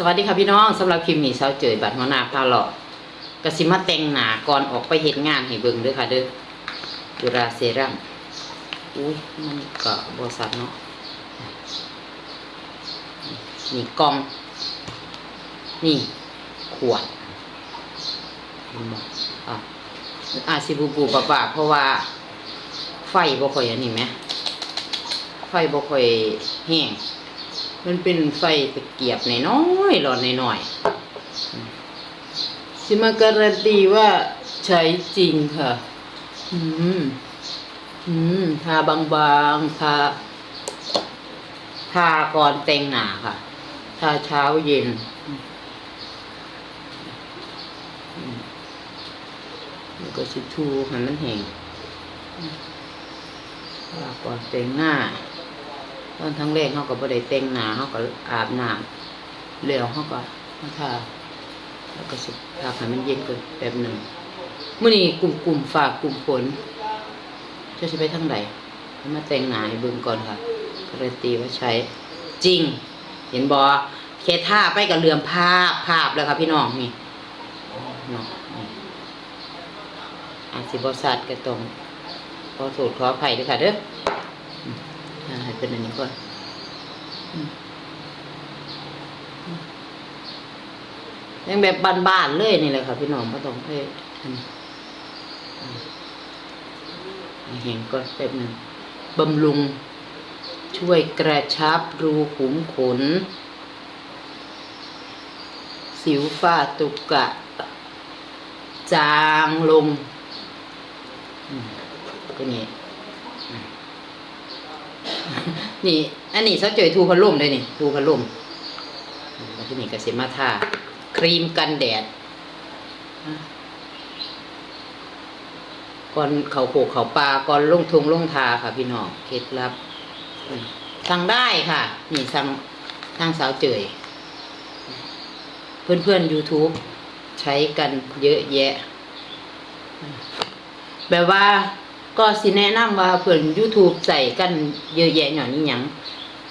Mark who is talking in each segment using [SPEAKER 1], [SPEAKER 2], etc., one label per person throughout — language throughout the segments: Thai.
[SPEAKER 1] สวัสดีค่ะพี่น้องสำหรับคลิปนี้เช้าเจอบัตรหัวหน้าพาเลาะกสิมาแต่งหนาก่อนออกไปเห็นงานให้เบิ่งด้อค่ะเด้อดูราเซรั่มอุ้ยมันก็บริษัทเนาะนี่กล่อง นี่ ขวดอะอาจสิบูบูปะปะเพราะว่า ไฟบ่ค่อยอันนี้ไหมไฟบ่ค่อยแห้ง มันเป็นไฟตะเกียบน้อยๆหลอดน้อยๆสิมาการันตีว่าใช้จริงค่ะ อืม อืม ทาบางๆ ทา ทาก่อนแต่งหน้าค่ะ ทาเช้าเย็น แล้วก็ชิทูให้มันแห้งทาก่อนแต่งหน้า ตอนทั้งแรกเขาก็บ่ได้แต่งหนาเขาก็อาบน้ำแล้วเขาก็มาทาแล้วก็สิทาให้มันเย็นก่อนแป๊บหนึ่งเมื้อนี้กลุ่มกลุ่มฝากกลุ่มฝนจะสิไปทางใดมาแต่งหนาให้เบิ่งก่อนค่ะการันตีว่าใช้จริง เห็นบ่แค่ท่าไปกับเรือมภาพภาพแล้วค่ะพี่น้องนี่เนาะอาจสิบ่สัตว์ก็ต้องขอโทษขออภัยด้วยค่ะเด้อ ให้เป็นอันนี้ก่อนอืมอืมยังแบบบานๆเลยนี่แหละค่ะพี่น้องไม่ต้องไปอันนี้อ่าให้แห้งก่อนแป๊บหนึ่งบำรุง ช่วยกระชับรูขุมขน สิวฝ้าตุกกะ จางลงก็นี่ นี่ อันนี้เขาเจอทูพัดลมเลยนี่ทูพัดลมแล้วที่นี่ก็เสมาทาครีมกันแดดก่อนเขาโขกเขาปลาก่อนลงทงลงทาค่ะพี่น้องเคล็ดลับสั่งได้ค่ะ นี่สั่งทางสาวเจยเพื่อนเพื่อน YouTube ใช้กันเยอะแยะ แบบว่า ก็สิแนะนำว่าเพื่อน YouTube ใส่กันเยอะแยะหน่อยนี่หยัง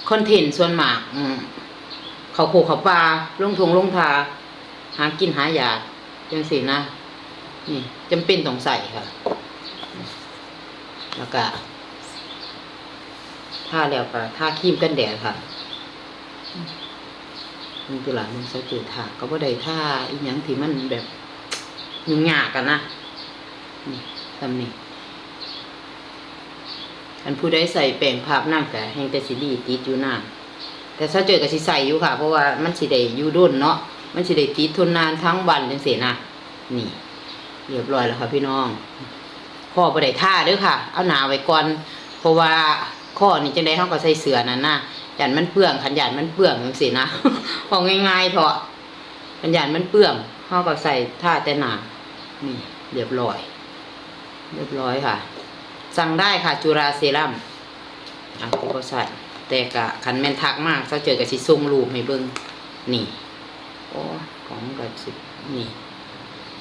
[SPEAKER 1] คอนเทนต์ส่วนมากอืมเขาโคเขาปลาลงทงลงทา หากินหายาจังสินะ นี่จำเป็นต้องใส่ค่ะ แล้วก็ทาแล้วก็ทาครีมกันแดดค่ะมันตัวหลามันใส่จืดทาก็บ่ได้ทาอีหยังที่มันแบบยุ่งยากกันนะนี่ทำนี่ อันผู้ใดใส่แป้งภาพน้ำกะแห่งแต่สิดีติดอยู่หน้าแต่ถ้าเจอกับสิใสอยู่ค่ะ เพราะว่ามันสิได้อยู่ด้นเนาะมันสิได้ติดทนนานทั้งวันจังซี่นะนี่เรียบร้อยแล้วค่ะพี่น้องข้อบ่ได้ท่าด้อค่ะ เอาหนาไว้ก่อนเพราะว่าข้อนี่จังได๋เฮาก็ใส่เสือนั่นน่ะยันมันเปื้องขันหยันมันเปื้องจังซี่นะของง่ายๆเถอะขันหยันมันเปื้องเฮาก็ใส่ท่าแต่หนานี่ เรียบร้อย เรียบร้อยค่ะ สั่งได้ค่ะจุราเซรั่มอะที่เขาใส่แต่กะคันแม่นทักมากเขาเจอกับสิส่งรูปให้เบิ่งนี่โอ้ของกับสินี่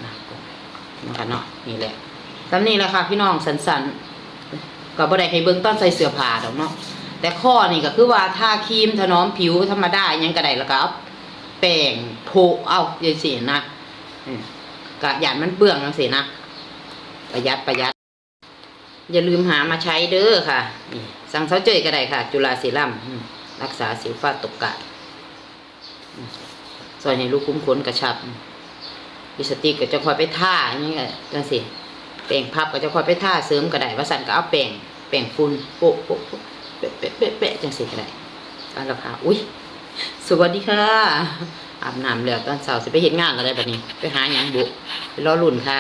[SPEAKER 1] นะก่อนะคะเนาะนี่แหละตามนี้แหละค่ะพี่น้องสันสันก็บ่ได้ให้เบิ่งต้นใส่เสื้อผ้าดอกเนาะแต่ข้อนี่ก็คือว่าทาครีมถนอมผิวธรรมดาอิหยังก็ไดแล้วก็เอาแป้งโพกเอาอย่างสินะกะหยาดมันเปื้องจังสินะประหยัดประหยัด อย่าลืมหามาใช้เด้อค่ะ สั่งเซาเจยก็ได้ค่ะ จุฬาเซรั่มรักษาสิวฟ้าตกกะซอยให้ลูกคุ้มขนกระชับลิสติกก็จะคอยไปท่าอย่างนี้ก็จังสิแป้งพับก็จะคอยไปท่าเสริมก็ได้ว่าสั่นก็เอาแป้งแป้งฝุ่นโปะโปะโปะเป๊ะเป๊ะเป๊ะเป๊ะจังสิก็ได้เอาละค่ะอุ้ยสวัสดีค่ะอาบน้ำแล้วตอนเช้าสิไปเห็นงานอะไรแบบนี้ ไปหาหยังบุไปรอรุ่นค่ะ